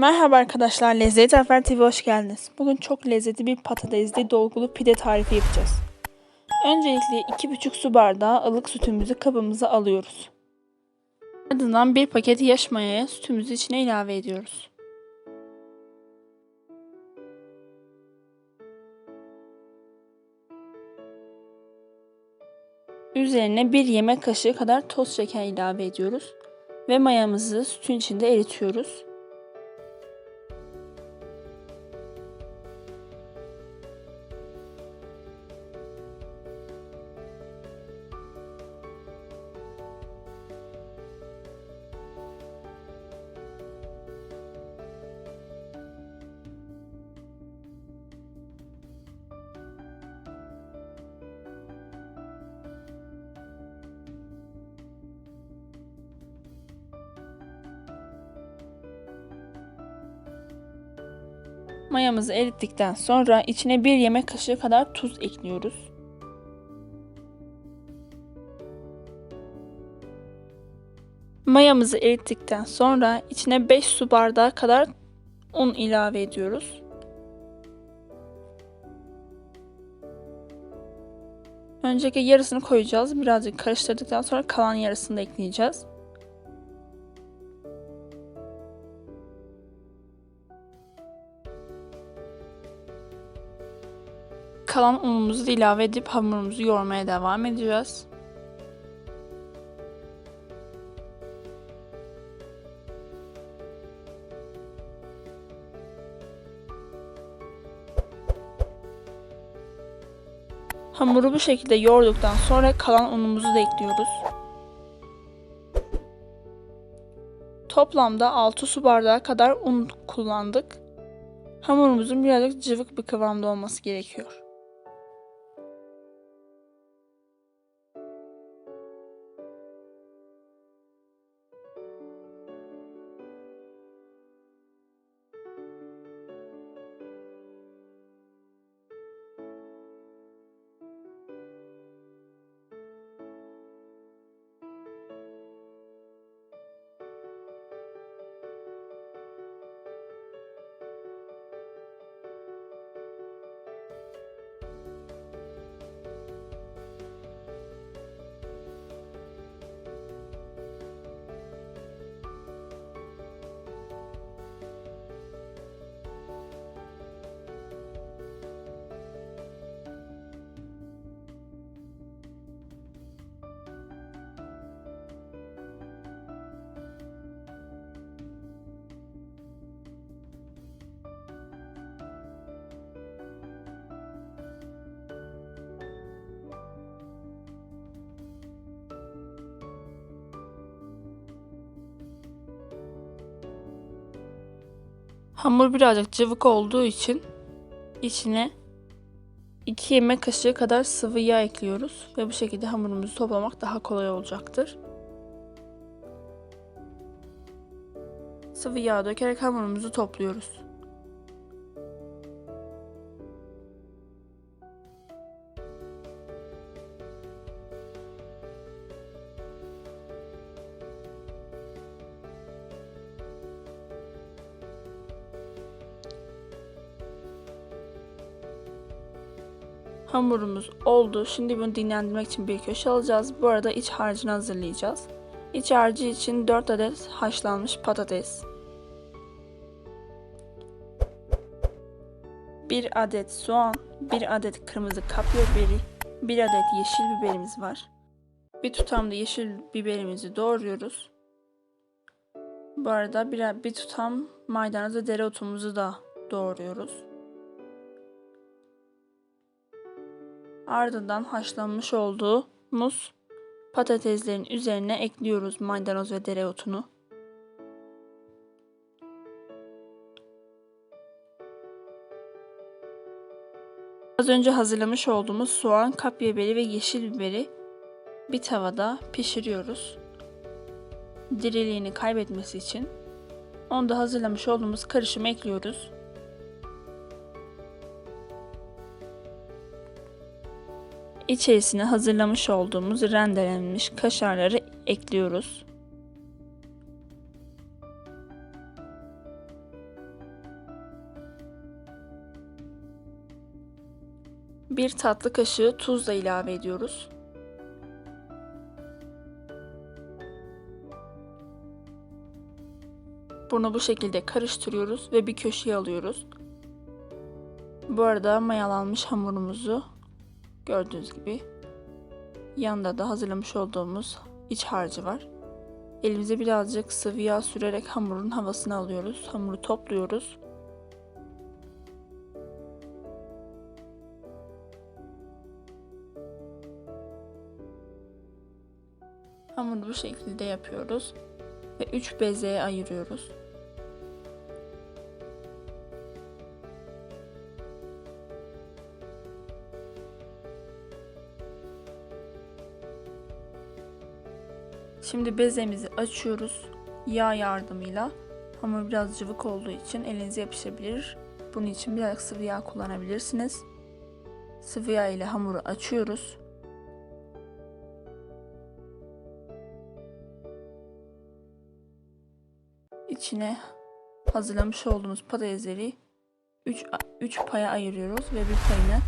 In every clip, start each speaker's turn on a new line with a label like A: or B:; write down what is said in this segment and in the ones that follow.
A: Merhaba arkadaşlar, Lezzet Zafer TV hoş geldiniz. Bugün çok lezzetli bir patatesli dolgulu pide tarifi yapacağız. Öncelikle 2,5 su bardağı ılık sütümüzü kabımıza alıyoruz. Ardından bir paket yaş mayaya sütümüzü içine ilave ediyoruz. Üzerine bir yemek kaşığı kadar toz şeker ilave ediyoruz ve mayamızı sütün içinde eritiyoruz. Mayamızı erittikten sonra içine bir yemek kaşığı kadar tuz ekliyoruz. Mayamızı erittikten sonra içine 5 su bardağı kadar un ilave ediyoruz. Önceki yarısını koyacağız. Birazcık karıştırdıktan sonra kalan yarısını da ekleyeceğiz. Kalan unumuzu da ilave edip hamurumuzu yoğurmaya devam edeceğiz. Hamuru bu şekilde yoğurduktan sonra kalan unumuzu da ekliyoruz. Toplamda 6 su bardağı kadar un kullandık. Hamurumuzun birazcık cıvık bir kıvamda olması gerekiyor. Hamur birazcık cıvık olduğu için içine 2 yemek kaşığı kadar sıvı yağ ekliyoruz ve bu şekilde hamurumuzu toplamak daha kolay olacaktır. Sıvı yağ dökerek hamurumuzu topluyoruz. Hamurumuz oldu. Şimdi bunu dinlendirmek için bir köşe alacağız. Bu arada iç harcını hazırlayacağız. İç harcı için 4 adet haşlanmış patates. 1 adet soğan, 1 adet kırmızı kapya biberi, 1 adet yeşil biberimiz var. Bir tutam da yeşil biberimizi doğruyoruz. Bu arada bir, bir tutam maydanoz ve dereotumuzu da doğruyoruz. Ardından haşlanmış olduğumuz patateslerin üzerine ekliyoruz maydanoz ve dereotunu. Az önce hazırlamış olduğumuz soğan, kapya biberi ve yeşil biberi bir tavada pişiriyoruz. Diriliğini kaybetmesi için. Onu da hazırlamış olduğumuz karışımı ekliyoruz. İçerisine hazırlamış olduğumuz rendelenmiş kaşarları ekliyoruz. Bir tatlı kaşığı tuz da ilave ediyoruz. Bunu bu şekilde karıştırıyoruz ve bir köşeye alıyoruz. Bu arada mayalanmış hamurumuzu gördüğünüz gibi yanında da hazırlamış olduğumuz iç harcı var. Elimize birazcık sıvı yağ sürerek hamurun havasını alıyoruz. Hamuru topluyoruz. Hamuru bu şekilde yapıyoruz ve 3 bezeye ayırıyoruz. Şimdi bezemizi açıyoruz. Yağ yardımıyla. Hamur biraz cıvık olduğu için elinize yapışabilir. Bunun için biraz sıvı yağ kullanabilirsiniz. Sıvı yağ ile hamuru açıyoruz. İçine hazırlamış olduğumuz patatesleri 3 3 paya ayırıyoruz ve bir payını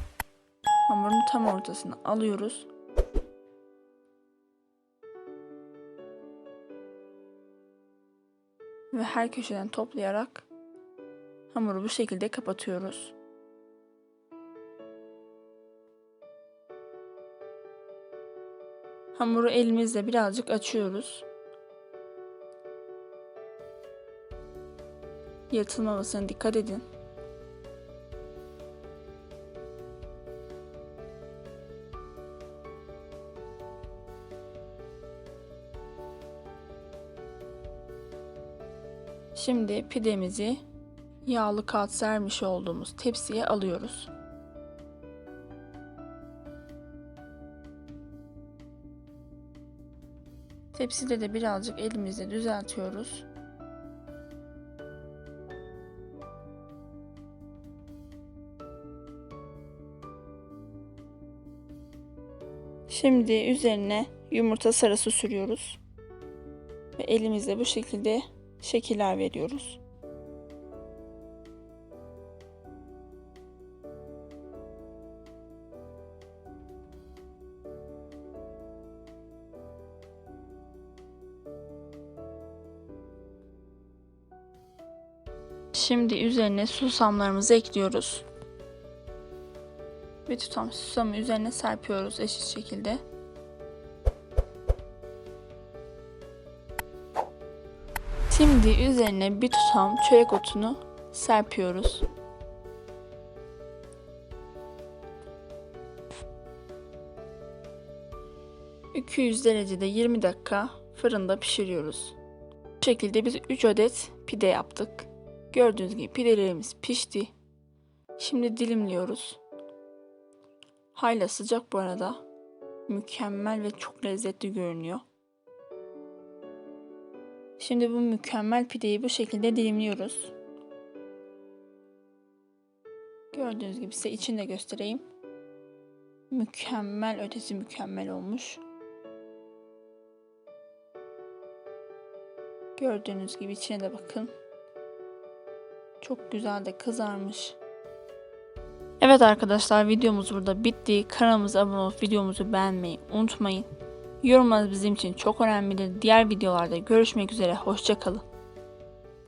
A: hamurun tam ortasına alıyoruz. Ve her köşeden toplayarak hamuru bu şekilde kapatıyoruz. Hamuru elimizle birazcık açıyoruz. Yırtılmamasına dikkat edin. Şimdi pidemizi yağlı kağıt sermiş olduğumuz tepsiye alıyoruz. Tepside de birazcık elimizle düzeltiyoruz. Şimdi üzerine yumurta sarısı sürüyoruz. Ve elimizle bu şekilde şekiller veriyoruz. Şimdi üzerine susamlarımızı ekliyoruz. Bir tutam susamı üzerine serpiyoruz eşit şekilde. Şimdi üzerine bir tutam çörek otunu serpiyoruz. ...200 derecede 20 dakika fırında pişiriyoruz. Bu şekilde biz 3 adet pide yaptık. Gördüğünüz gibi pidelerimiz pişti. Şimdi dilimliyoruz. Hayla sıcak bu arada. Mükemmel ve çok lezzetli görünüyor. Şimdi bu mükemmel pideyi bu şekilde dilimliyoruz. Gördüğünüz gibi size içini de göstereyim. Mükemmel ötesi mükemmel olmuş. Gördüğünüz gibi içine de bakın. Çok güzel de kızarmış. Evet arkadaşlar videomuz burada bitti. Kanalımıza abone olup videomuzu beğenmeyi unutmayın. Yorumlarınız bizim için çok önemlidir. Diğer videolarda görüşmek üzere. Hoşçakalın.